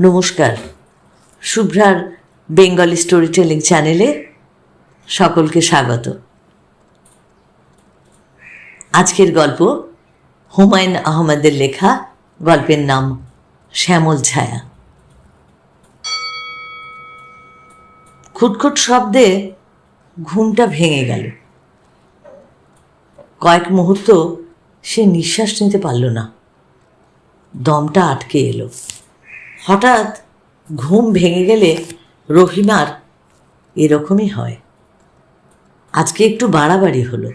নমস্কার। শুভ্রার Bengali story telling চ্যানেলে সকলকে স্বাগত। আজকের গল্প হুমায়ুন আহমেদের লেখা গল্পের নাম শ্যামল ছায়া। খুটখুট শব্দে ঘুমটা ভেঙে গেল। কয়েক মুহূর্ত সে নিঃশ্বাস নিতে পারল না। দমটা আটকে এলো। হঠাৎ ঘুম ভেঙে গেলে রহিমার এরকমই হয়। আজকে একটু বাড়াবাড়ি হলো।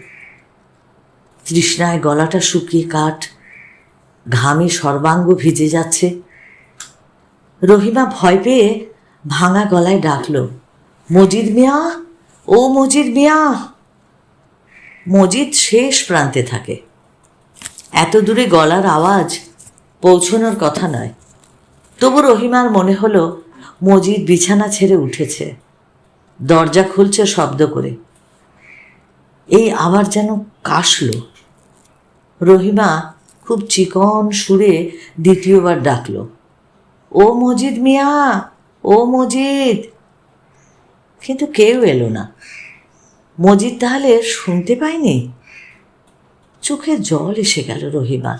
তৃষ্ণায় গলাটা শুকিয়ে কাঠ, ঘামে সর্বাঙ্গ ভিজে যাচ্ছে। রহিমা ভয় পেয়ে ভাঙা গলায় ডাকলো, মজিদ মিয়া, ও মজিদ মিয়া। মজিদ শেষ প্রান্তে থাকে। এত দূরে গলার আওয়াজ পৌঁছনোর কথা নয়। তবু রহিমার মনে হলো, মজিদ বিছানা ছেড়ে উঠেছে। দরজা খুলছে শব্দ করে। এই আবার যেন কাশল। রহিমা খুব চিকন সুরে দ্বিতীয়বার ডাকলো, ও মজিদ মিয়া, ও মজিদ! কিন্তু কেউ এলো না। মজিদ তাহলে শুনতে পায়নি? চোখে জল এসে গেল রহিমার।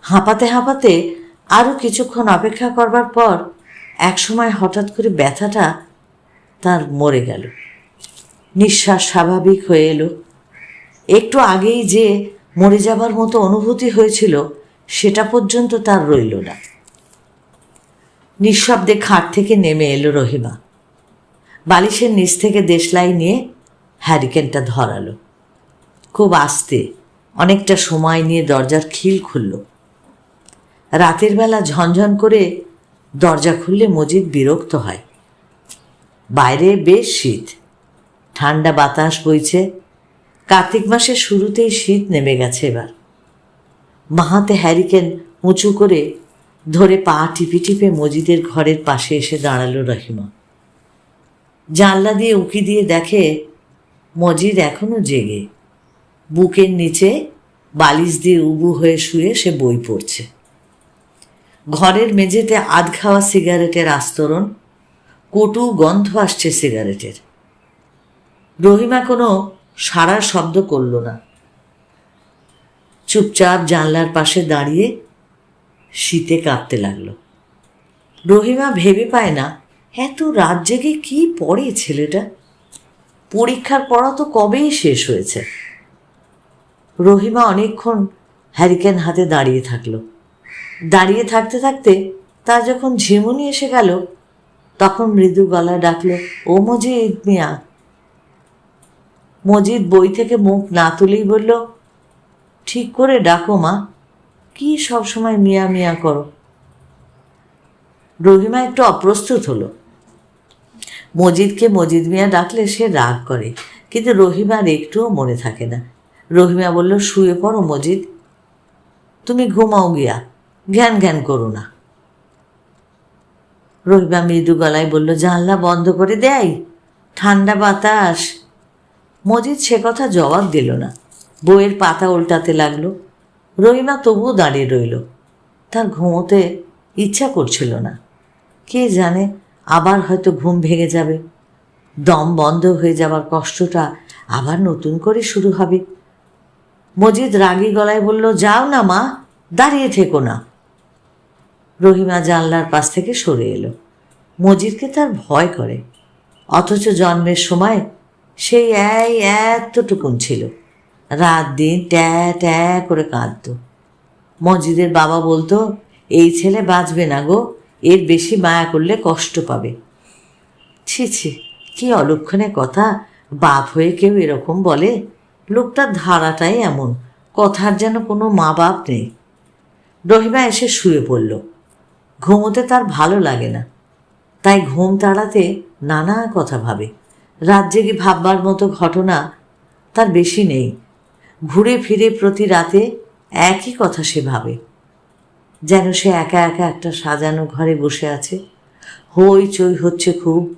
হাঁপাতে হাঁপাতে আরও কিছুক্ষণ অপেক্ষা করবার পর একসময় হঠাৎ করে ব্যথাটা তার মরে গেল। নিঃশ্বাস স্বাভাবিক হয়ে এলো। একটু আগেই যে মরে যাবার মতো অনুভূতি হয়েছিল, সেটা পর্যন্ত তার রইল না। নিঃশব্দে খাট থেকে নেমে এলো রহিমা। বালিশের নিচ থেকে দেশলাই নিয়ে হ্যারিকেনটা ধরালো। খুব আস্তে, অনেকটা সময় নিয়ে দরজার খিল খুলল। রাতের বেলা ঝনঝন করে দরজা খুললে মজিদ বিরক্ত হয়। বাইরে বেশ শীত। ঠান্ডা বাতাস বইছে। কার্তিক মাসের শুরুতেই শীত নেমে গেছে এবার। মাহাতে হ্যারিকেন উঁচু করে ধরে পা টিপে টিপে মজিদের ঘরের পাশে এসে দাঁড়াল রহিমা। জানলা দিয়ে উঁকি দিয়ে দেখে মজিদ এখনও জেগে। বুকের নিচে বালিশ দিয়ে উবু হয়ে শুয়ে সে বই পড়ছে। ঘরের মেঝেতে আধ খাওয়া সিগারেটের আস্তরণ, কটু গন্ধ আসছে সিগারেটের। রহিমা কোনো সারার শব্দ করল না। চুপচাপ জানলার পাশে দাঁড়িয়ে শীতে কাঁপতে লাগল। রহিমা ভেবে পায় না, এত রাত জেগে কি পড়ে ছেলেটা? পরীক্ষার পড়া তো কবেই শেষ হয়েছে। রহিমা অনেকক্ষণ হ্যারিকেন হাতে দাঁড়িয়ে থাকল। দাঁড়িয়ে থাকতে থাকতে তার যখন ঝিমুনি এসে গেল, তখন মৃদু গলায় ডাকলো, ও মজিদ মিয়া। মজিদ বই থেকে মুখ না তুলেই বলল, ঠিক করে ডাকো মা, কি সবসময় মিয়া মিয়া করো? রহিমা একটু অপ্রস্তুত হলো। মজিদকে মজিদ মিয়া ডাকলে সে রাগ করে, কিন্তু রহিমার একটুও মনে থাকে না। রহিমা বলল, শুয়ে পড়ো মজিদ, তুমি ঘুমাও গিয়া। জ্ঞান জ্ঞান করো না। রহিমা মৃদু গলায় বলল, জানলা বন্ধ করে দেয়? ঠান্ডা বাতাস। মজিদ সে কথা জবাব দিল না। বইয়ের পাতা উল্টাতে লাগল। রহিমা তবুও দাঁড়িয়ে রইল। তার ঘুমোতে ইচ্ছা করছিল না। কে জানে, আবার হয়তো ঘুম ভেঙে যাবে। দম বন্ধ হয়ে যাবার কষ্টটা আবার নতুন করে শুরু হবে। মজিদ রাগী গলায় বলল, যাও না মা, দাঁড়িয়ে থেকো না। রহিমা জানলার পাশ থেকে সরে এলো। মজিদকে তার ভয় করে, অথচ জন্মের সময় সেই এই এতটুকুন ছিল। রাত দিন ট্যা ট্যা করে কাঁদত। মজিদের বাবা বলতো, এই ছেলে বাঁচবে না গো, এর বেশি মায়া করলে কষ্ট পাবে। ছি ছি, কি অলক্ষণে কথা, বাপ হয়ে কেউ এরকম বলে, লোকটার ধারাটাই এমন, কথার যেন কোনো মা বাপ নেই। রহিমা এসে শুয়ে পড়ল। ঘুমোতে তার ভালো লাগে না। তাই ঘুম তাড়াতে নানা কথা ভাবে। রাত জেগে ভাববার মতো ঘটনা তার বেশি নেই। ঘুরে ফিরে প্রতি রাতে একই কথা সে ভাবে। যেন সে একা একা একটা সাজানো ঘরে বসে আছে। হই চই হচ্ছে খুব।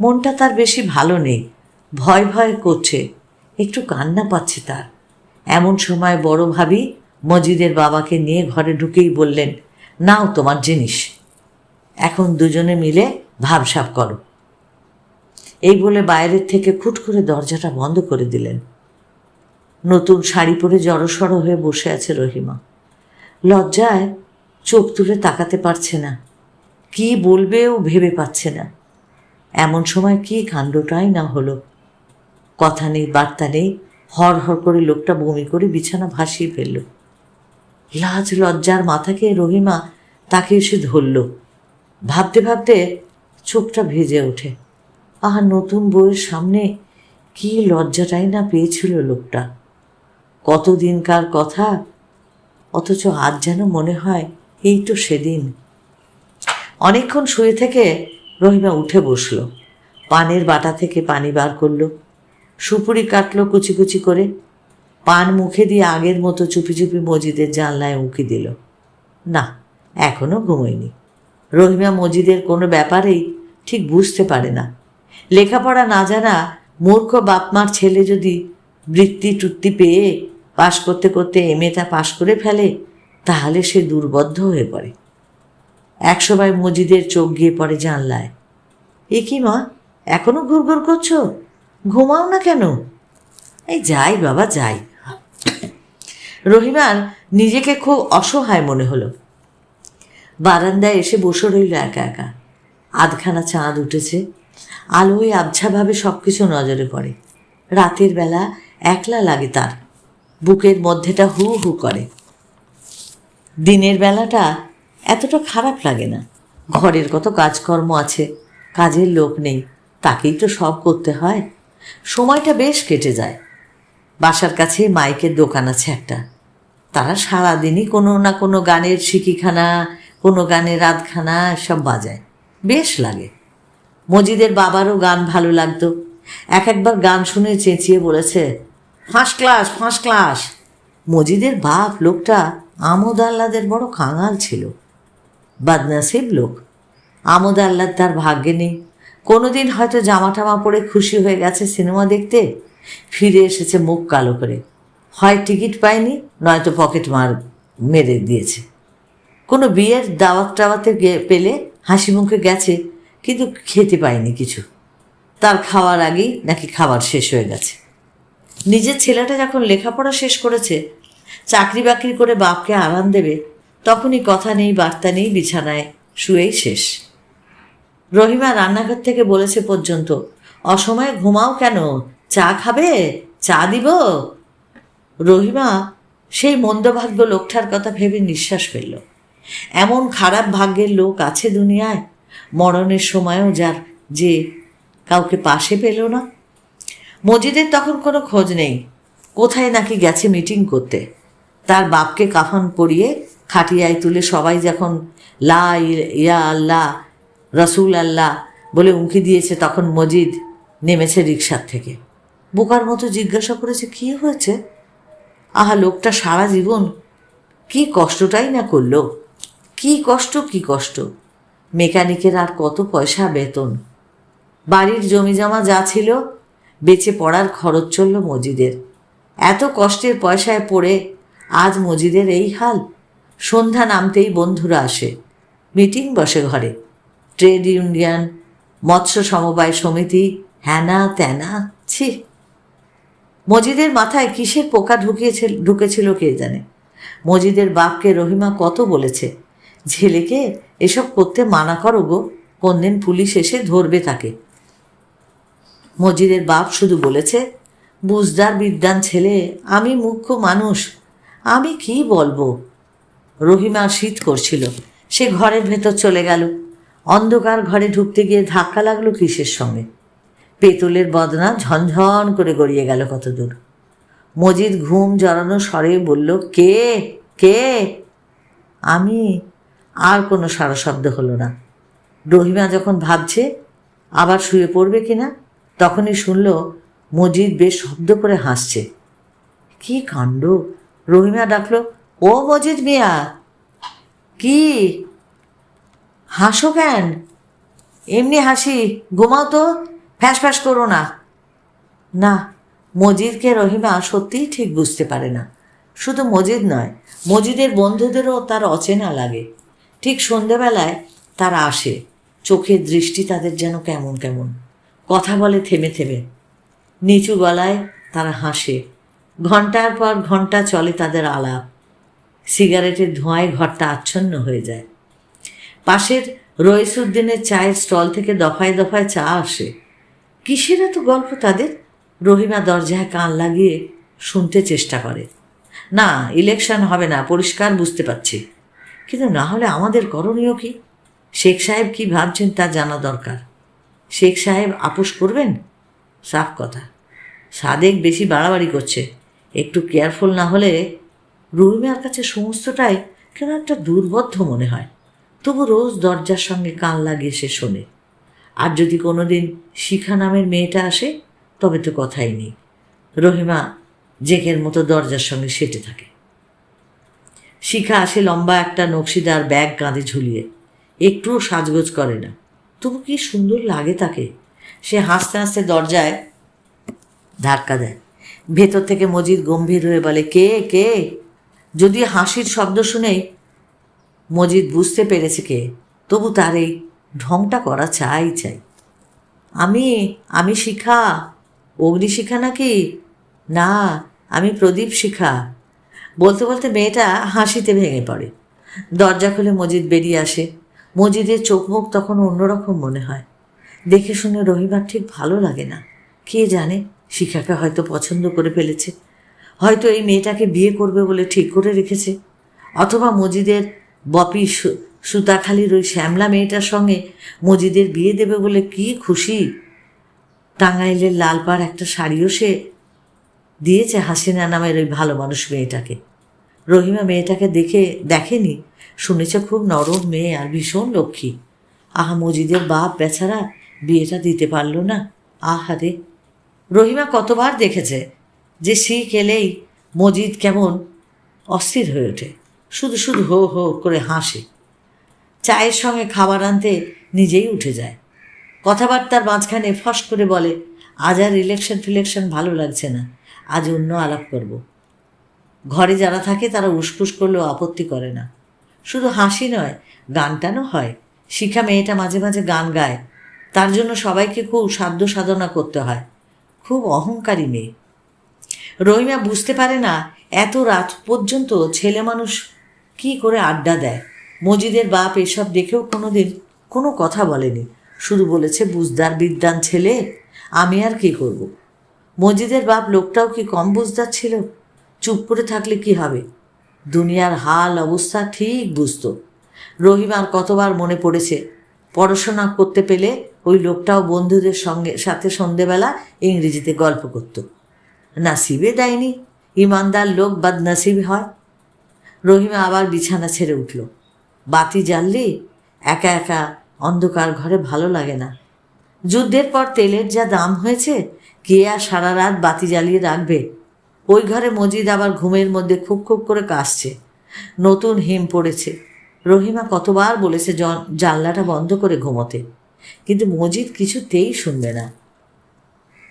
মনটা তার বেশি ভালো নেই। ভয় ভয় করছে। একটু কান্না পাচ্ছে তার। এমন সময় বড় ভাবি মজিদের বাবাকে নিয়ে ঘরে ঢুকেই বললেন নাও তোমার জিনিস। এখন দুজনে মিলে ভাবসাব করো। এই বলে বাইরের থেকে খুট করে দরজাটা বন্ধ করে দিলেন। নতুন শাড়ি পরে জড়সড় হয়ে বসে আছে রহিমা। লজ্জায় চোখ তুলে তাকাতে পারছে না। কি বলবে ও ভেবে পাচ্ছে না। এমন সময় কি কাণ্ডটাই না হলো। কথা নেই, বার্তা নেই। হর হর করে লোকটা বমি করে বিছানা ভাসিয়ে ফেলল। লাজ, লজ্জার মাথাকে রহিমা তাকে এসে ধরল। ভাবতে ভাবতে চোখটা ভেজে ওঠে। আহা, নতুন বউয়ের সামনে কি লজ্জাটাই না পেয়েছিল লোকটা। কতদিনকার কথা, অথচ আজ যেন মনে হয় এই তো সেদিন। অনেকক্ষণ শুয়ে থেকে রহিমা উঠে বসল। পানের বাটা থেকে পানি বার করল। সুপুরি কাটলো কুচি কুচি করে। পান মুখে দিয়ে আগের মতো চুপি চুপি মজিদের জানলায় উঁকি দিল। না এখনও ঘুমোয়নি। রহিমা মজিদের কোনো ব্যাপারেই ঠিক বুঝতে পারে না। লেখাপড়া না জানা মূর্খ বাপমার ছেলে যদি বৃত্তি টুত্তি পেয়ে পাশ করতে করতে এমএটা পাশ করে ফেলে, তাহলে সে দুর্বদ্ধ হয়ে পড়ে। একসময় মজিদের চোখ গিয়ে পড়ে জানলায়। এ কি মা, এখনও ঘুরঘুর করছ? ঘুমাও না কেন? এই যাই বাবা, যাই। রহিমার নিজেকে খুব অসহায় মনে হলো। বারান্দায় এসে বসে রইল একা একা। আধখানা চাঁদ উঠেছে। আলোয় আবছাভাবে সব কিছু নজরে পড়ে। রাতের বেলা একলা লাগে তার। বুকের মধ্যেটা হু হু করে। দিনের বেলাটা এতটা খারাপ লাগে না। ঘরের কত কাজকর্ম আছে, কাজের লোক নেই, তাকেই তো সব করতে হয়। সময়টা বেশ কেটে যায়। বাসার কাছে মাইকের দোকান আছে একটা। তারা সারাদিনই কোনো না কোনো গানের শিকিখানা কোনো গানের রাতখানা সব বাজায়। বেশ লাগে। মজিদের বাবারও গান ভালো লাগতো। এক একবার গান শুনে চেঁচিয়ে বলেছে, ফার্স্ট ক্লাস ফার্স্ট ক্লাস। মজিদের বাপ লোকটা আমোদ আহ্লাদের বড় কাঙাল ছিল। বদনসিব লোক। আমোদ আহ্লাদ তার ভাগ্যে নেই। কোনোদিন হয়তো জামা টামা পরে খুশি হয়ে গেছে সিনেমা দেখতে। ফিরে এসেছে মুখ কালো করে। হয় টিকিট পায়নি নয়তো পকেট মার, মেরে দিয়েছে। কোনো বিয়ের দাওয়াত টাওয়াতে পেলে হাসি মুখে গেছে, কিন্তু খেতে পায়নি কিছু। তার খাওয়ার আগেই নাকি খাবার শেষ হয়ে গেছে। নিজের ছেলেটা যখন লেখাপড়া শেষ করেছে, চাকরি বাকরি করে বাপকে আরাম দেবে, তখনই কথা নেই, বার্তা নেই, বিছানায় শুয়েই শেষ। রহিমা রান্নাঘর থেকে বলেছে পর্যন্ত, অসময়ে ঘুমাও কেন? চা খাবে? চা দিব? রহিমা সেই মন্দভাগ্য লোকটার কথা ভেবে নিঃশ্বাস ফেলল। এমন খারাপ ভাগ্যের লোক আছে দুনিয়ায়, মরণের সময়ও যার যে কাউকে পাশে পেল না। মজিদের তখন কোনো খোঁজ নেই, কোথায় নাকি গেছে মিটিং করতে। তার বাপকে কাফন পরিয়ে খাটিয়ায় তুলে সবাই যখন লা ইয়া আল্লাহ, রসুল আল্লাহ বলে উঁকি দিয়েছে, তখন মজিদ নেমেছে রিক্সার থেকে। বোকার মতো জিজ্ঞাসা করেছে, কী হয়েছে? আহা, লোকটা সারা জীবন কি কষ্টটাই না করল। কি কষ্ট কি কষ্ট। মেকানিকের আর কত পয়সা বেতন। বাড়ির জমি জমা যা ছিল, বেঁচে পড়ার খরচ চলল মজিদের। এত কষ্টের পয়সায় পড়ে আজ মজিদের এই হাল। সন্ধ্যা নামতেই বন্ধুরা আসে, মিটিং বসে ঘরে। ট্রেড ইউনিয়ন, মৎস্য সমবায় সমিতি, হ্যানা ত্যানা, ছি। মজিদের মাথায় কিসের পোকা ঢুকিয়েছে, ঢুকেছিল কে জানে? মজিদের বাপকে রহিমা কত বলেছে? ছেলেকে এসব করতে মানা করো গো, কোনদিন পুলিশ এসে ধরবে তাকে। মজিদের বাপ শুধু বলেছে, বুঝদার বিদ্যান ছেলে, আমি মুখ্য মানুষ, আমি কি বলব? রহিমা শীত করছিল, সে ঘরের ভেতর চলে গেল। অন্ধকার ঘরে ঢুকতে গিয়ে ধাক্কা লাগল কিসের সঙ্গে? পেতলের বদনা ঝনঝন করে গড়িয়ে গেল কত দূর মজিদ ঘুম জড়ানো স্বরে বলল, কে? কে? আমি? আর কোনো সারা শব্দ হলো না। রহিমা যখন ভাবছে, আবার শুয়ে পড়বে কিনা তখনই শুনল, মজিদ বেশ শব্দ করে হাসছে। কি কাণ্ড? রহিমা ডাকলো, ও মজিদ মিয়া! কি? হাসো কেন? এমনি হাসি, ঘুমাও তো। ফ্যাস ফ্যাস করো না। না, মজিদকে রহিমা সত্যিই ঠিক বুঝতে পারে না। শুধু মজিদ নয়, মজিদের বন্ধুদেরও তার অচেনা লাগে। ঠিক সন্ধেবেলায় তারা আসে, চোখের দৃষ্টি তাদের যেন কেমন কেমন। কথা বলে থেমে থেমে। নিচু গলায় তারা হাসে। ঘণ্টার পর ঘণ্টা চলে তাদের আলাপ। সিগারেটের ধোঁয়ায় ঘরটা আচ্ছন্ন হয়ে যায়। পাশের রইসুদ্দিনের চায়ের স্টল থেকে দফায় দফায় চা আসে। কিসের এত গল্প তাদের? রহিমা দরজায় কান লাগিয়ে শুনতে চেষ্টা করে। না ইলেকশন হবে না, পরিষ্কার বুঝতে পারছি। কিন্তু না হলে আমাদের করণীয় কি? শেখ সাহেব কি ভাবছেন তা জানা দরকার। শেখ সাহেব আপোষ করবেন? সাফ কথা। সাদেক বেশি বাড়াবাড়ি করছে। একটু কেয়ারফুল না হলে রহিমার কাছে সমস্তটাই কেন একটা দুর্বদ্ধ মনে হয়। তবু রোজ দরজার সঙ্গে কান লাগিয়ে সে শোনে। আর যদি কোনো দিন শিখা নামের মেয়েটা আসে, তবে তো কথাই নেই। রহিমা জেকের মতো দরজার সঙ্গে সেটে থাকে। শিখা আসে লম্বা একটা নকশিদার ব্যাগ কাঁধে ঝুলিয়ে। একটুও সাজগোজ করে না। তবু কি সুন্দর লাগে তাকে। সে হাসতে হাসতে দরজায় ধাক্কা দেয়। ভেতর থেকে মজিদ গম্ভীর হয়ে বলে, কে কে? যদি হাসির শব্দ শুনেই মজিদ বুঝতে পেরেছে কে, তবু তার এই ঢংটা করা চাই চাই। আমি আমি শিখা, অগ্নি শিখা নাকি? না, আমি প্রদীপ শিখা। বলতে বলতে মেয়েটা হাসিতে ভেঙে পড়ে। দরজা খুলে মজিদ বেরিয়ে আসে। মজিদের চোখ মুখ তখন অন্যরকম মনে হয়। দেখে শুনে রহিমার ঠিক ভালো লাগে না। কে জানে, শিখাকে হয়তো পছন্দ করে ফেলেছে। হয়তো এই মেয়েটাকে বিয়ে করবে বলে ঠিক করে রেখেছে। অথবা মজিদের বপি সুতাখালির ওই শ্যামলা মেয়েটার সঙ্গে মজিদের বিয়ে দেবে বলে কি খুশি? টাঙ্গাইলের লালপাড় একটা শাড়িও সে দিয়েছে হাসিনা নামের ওই ভালো মানুষ মেয়েটাকে। রহিমা মেয়েটাকে দেখে দেখেনি, শুনেছে খুব নরম মেয়ে আর ভীষণ লক্ষ্মী। আহা মজিদের বাপ বেচারা বিয়েটা দিতে পারল না আহারে রহিমা কতবার দেখেছে যে শিখ এলেই মজিদ কেমন অস্থির হয়ে ওঠে, শুধু শুধু হো হো করে হাসে। চায়ের সঙ্গে খাবার আনতে নিজেই উঠে যায়। কথাবার্তার মাঝখানে ফস করে বলে, আজ আর ইলেকশন ফিলেকশন ভালো লাগছে না, আজ অন্য আলাপ করব। ঘরে যারা থাকে তারা উসফুস করলেও আপত্তি করে না। শুধু হাসি নয় গান টানও হয়। শিখা মেয়েটা মাঝে মাঝে গান গায়। তার জন্য সবাইকে খুব সাধ্য সাধনা করতে হয়। খুব অহংকারী মেয়ে। রহিমা বুঝতে পারে না, এত রাত পর্যন্ত ছেলে মানুষ কি করে আড্ডা দেয়। মজিদের বাপ এসব দেখেও কোনো দিন কোনো কথা বলেনি। শুধু বলেছে, বুঝদার বিদ্যান ছেলে, আমি আর কি করব। মজিদের বাপ লোকটাও কি কম বুঝদার ছিল? চুপ করে থাকলে কি হবে? দুনিয়ার হাল, অবস্থা ঠিক বুঝতো। রহিমার কতবার মনে পড়েছে, পড়াশোনা করতে পেলে ওই লোকটাও বন্ধুদের সঙ্গে, সাথে সন্ধেবেলা ইংরেজিতে গল্প করতো। নাসিবে দেয়নি, ইমানদার লোক বাদ নাসিব হয়। রহিমা আবার বিছানা ছেড়ে উঠল। বাতি জ্বাললি একা একা অন্ধকার ঘরে ভালো লাগে না। যুদ্ধের পর তেলের যা দাম হয়েছে, কে আর সারা রাত বাতি জ্বালিয়ে রাখবে? ওই ঘরে মজিদ আবার ঘুমের মধ্যে খুব খুব করে কাশছে। নতুন হিম পড়েছে। রহিমা কতবার বলেছে জানলাটা বন্ধ করে ঘুমোতে। কিন্তু মজিদ কিছুতেই শুনবে না।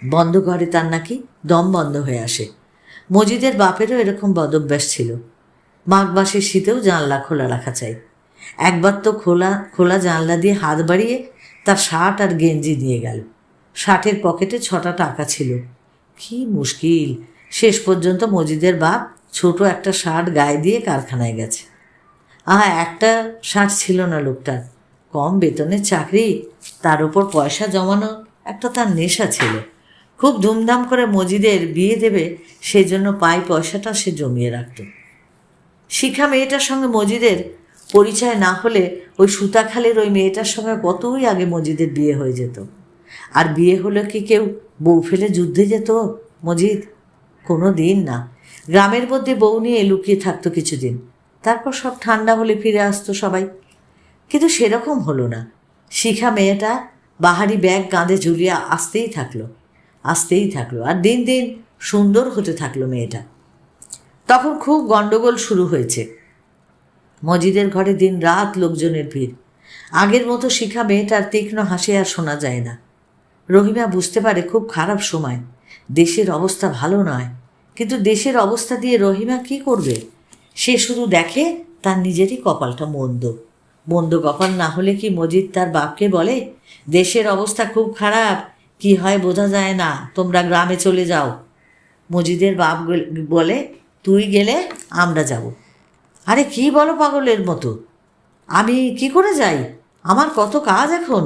বন্ধ ঘরে তার নাকি দম বন্ধ হয়ে আসে। মজিদের বাপেরও এরকম বদভ্যাস ছিল। মাঘ মাসের শীতেও জানলা খোলা রাখা চাই। একবার তো খোলা খোলা জানলা দিয়ে হাত বাড়িয়ে তার শার্ট আর গেঞ্জি নিয়ে গেল। শার্টের পকেটে ছটা টাকা ছিল। কি মুশকিল। শেষ পর্যন্ত মজিদের বাপ ছোট একটা শার্ট গায়ে দিয়ে কারখানায় গেছে। আহা, একটা শার্ট ছিল না লোকটার। কম বেতনের চাকরি, তার উপর পয়সা জমানো একটা তার নেশা ছিল। খুব ধুমধাম করে মজিদের বিয়ে দেবে সেজন্য পাই পয়সাটা সে জমিয়ে রাখত। শিখা মেয়েটার সঙ্গে মজিদের পরিচয় না হলে ওই সুতাখালের ওই মেয়েটার সঙ্গে কতই আগে মজিদের বিয়ে হয়ে যেত। আর বিয়ে হলে কি কেউ বউ ফেলে যুদ্ধে যেত মজিদ? কোনো দিন না। গ্রামের মধ্যে বউ নিয়ে লুকিয়ে থাকতো কিছুদিন। তারপর সব ঠান্ডা হলে ফিরে আসতো সবাই। কিন্তু সেরকম হলো না। শিখা মেয়েটা বাহারি ব্যাগ কাঁধে ঝুলিয়ে আসতেই থাকল। আসতেই থাকল আর দিন দিন সুন্দর হতে থাকল মেয়েটা। তখন খুব গণ্ডগোল শুরু হয়েছে। মজিদের ঘরে দিন রাত লোকজনের ভিড়। আগের মতো শিখা মেয়েটার তীক্ষ্ণ হাসি আর শোনা যায় না। রহিমা বুঝতে পারে খুব খারাপ সময়। দেশের অবস্থা ভালো নয়। কিন্তু দেশের অবস্থা দিয়ে রহিমা কি করবে? সে শুধু দেখে তার নিজেরই কপালটা মন্দ। মন্দ কপাল না হলে কি মজিদ তার বাপকে বলে, দেশের অবস্থা খুব খারাপ, কি হয় বোঝা যায় না, তোমরা গ্রামে চলে যাও। মজিদের বাপ বলে, তুই গেলে আমরা যাব। আরে কি বলো পাগলের মতো? আমি কি করে যাই? আমার কত কাজ এখন।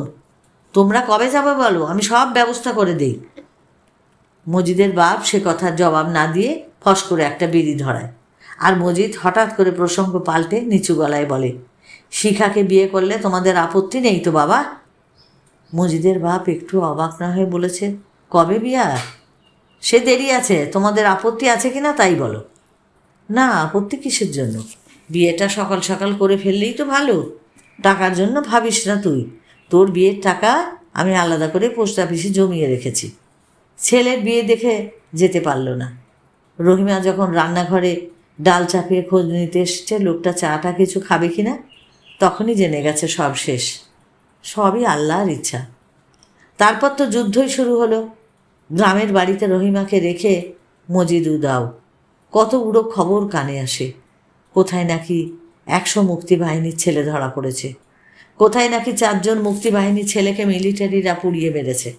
তোমরা কবে যাবে বলো? আমি সব ব্যবস্থা করে দিই। মজিদের বাপ সে কথার জবাব না দিয়ে ফস করে একটা বিড়ি ধরায়। আর মজিদ হঠাৎ করে প্রসঙ্গ পাল্টে নিচু গলায় বলে, শিখাকে বিয়ে করলে তোমাদের আপত্তি নেই তো বাবা? মজিদের বাপ একটু অবাক না হয়ে বলেছে, কবে বিয়া? সে দেরি আছে, তোমাদের আপত্তি আছে কিনা তাই বলো। না, আপত্তি কিসের জন্য? বিয়েটা সকাল সকাল করে ফেললেই তো ভালো। টাকার জন্য ভাবিস না তুই। তোর বিয়ের টাকা আমি আলাদা করে পোস্ট অফিসে জমিয়ে রেখেছি। ছেলের বিয়ে দেখে যেতে পারল না। রহিমা যখন রান্নাঘরে ডাল চাপিয়ে খোঁজ নিতে এসছে, লোকটা চাটা কিছু খাবে কি না তখনই জেনে গেছে সব শেষ। সবই আল্লাহর ইচ্ছা। তারপর তো যুদ্ধই শুরু হলো। গ্রামের বাড়িতে রহিমাকে রেখে মজিদু দাও। কত উড়ো খবর কানে আসে। কোথায় নাকি একশো মুক্তিবাহিনীর ছেলে ধরা পড়েছে? কোথায় নাকি চারজন মুক্তিবাহিনীর ছেলেকে মিলিটারিরা পুড়িয়ে মেরেছে?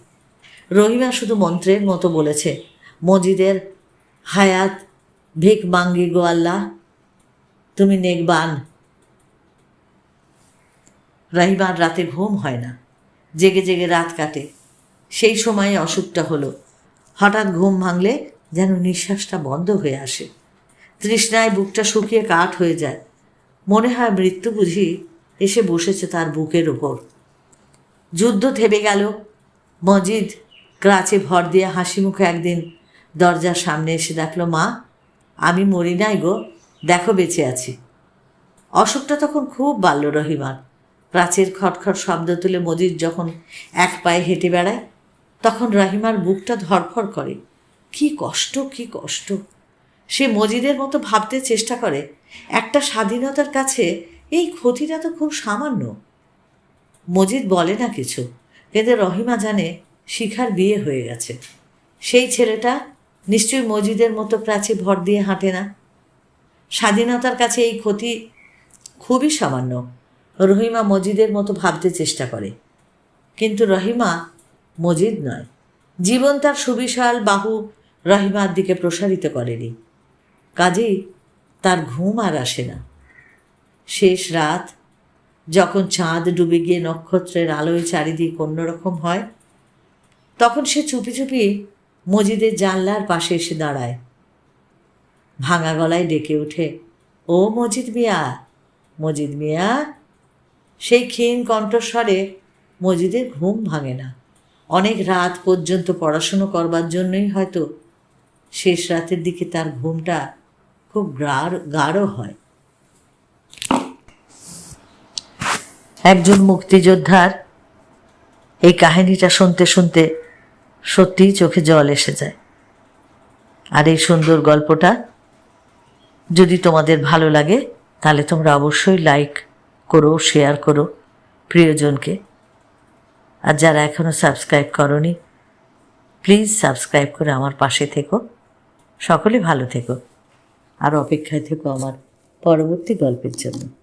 রহিমা শুধু মন্ত্রের মতো বলেছে, মজিদের হায়াত, ভিক মাঙ্গি গো আল্লাহ, তুমি নেকবান। রহিমার রাতে ঘুম হয় না, জেগে জেগে রাত কাটে। সেই সময়ে অসুখটা হলো, হঠাৎ ঘুম ভাঙলে যেন নিঃশ্বাসটা বন্ধ হয়ে আসে। তৃষ্ণায় বুকটা শুকিয়ে কাঠ হয়ে যায়। মনে হয় মৃত্যু বুঝি এসে বসেছে তার বুকের ওপর। যুদ্ধ থেমে গেল। মজিদ ক্রাচে ভর দিয়ে হাসি মুখে একদিন দরজার সামনে এসে দেখল, মা, আমি মরি নাই গো, দেখো বেঁচে আছি। অসুখটা তখন খুব বাড়ল রহিমার। প্রাচীর খটখট শব্দ তুলে মজিদ যখন এক পায়ে হেঁটে বেড়ায়, তখন রহিমার বুকটা ধরফর করে। কি কষ্ট কি কষ্ট! সে মজিদের মতো ভাবতে চেষ্টা করে, একটা স্বাধীনতার কাছে এই ক্ষতিটা তো খুব সামান্য। মজিদ বলে না কিছু কিন্তু রহিমা জানে শিখার বিয়ে হয়ে গেছে। সেই ছেলেটা নিশ্চয়ই মজিদের মতো প্রাচী ভর দিয়ে হাঁটে না। স্বাধীনতার কাছে এই ক্ষতি খুবই সামান্য, রহিমা মজিদের মতো ভাবতে চেষ্টা করে। কিন্তু রহিমা মজিদ নয়। জীবন তার সুবিশাল বাহু রহিমার দিকে প্রসারিত করেনি। কাজেই তার ঘুম আর আসে না। শেষ রাত, যখন চাঁদ ডুবে গিয়ে নক্ষত্রের আলোয় চারিদিক অন্যরকম হয়, তখন সে চুপি চুপি মজিদের জানলার পাশে এসে দাঁড়ায়। ভাঙা গলায় ডেকে ওঠে, ও মজিদ মিয়া মজিদ মিয়া, সেই ক্ষীণ কণ্ঠস্বরে মজিদের ঘুম ভাঙে না। অনেক রাত পর্যন্ত পড়াশুনো করবার জন্যই হয়তো শেষ রাতের দিকে তার ঘুমটা খুব গাঢ় গাঢ় হয়। একজন মুক্তিযোদ্ধার এই কাহিনীটা শুনতে শুনতে সত্যিই চোখে জল এসে যায়। আর এই সুন্দর গল্পটা যদি তোমাদের ভালো লাগে, তাহলে তোমরা অবশ্যই লাইক করো, শেয়ার করো প্রিয়জনকে। আর যারা এখনও সাবস্ক্রাইব করনি, প্লিজ সাবস্ক্রাইব করে আমার পাশে থেকো। সকলে ভালো থেকো। আর অপেক্ষায় থেকো আমার পরবর্তী গল্পের জন্য।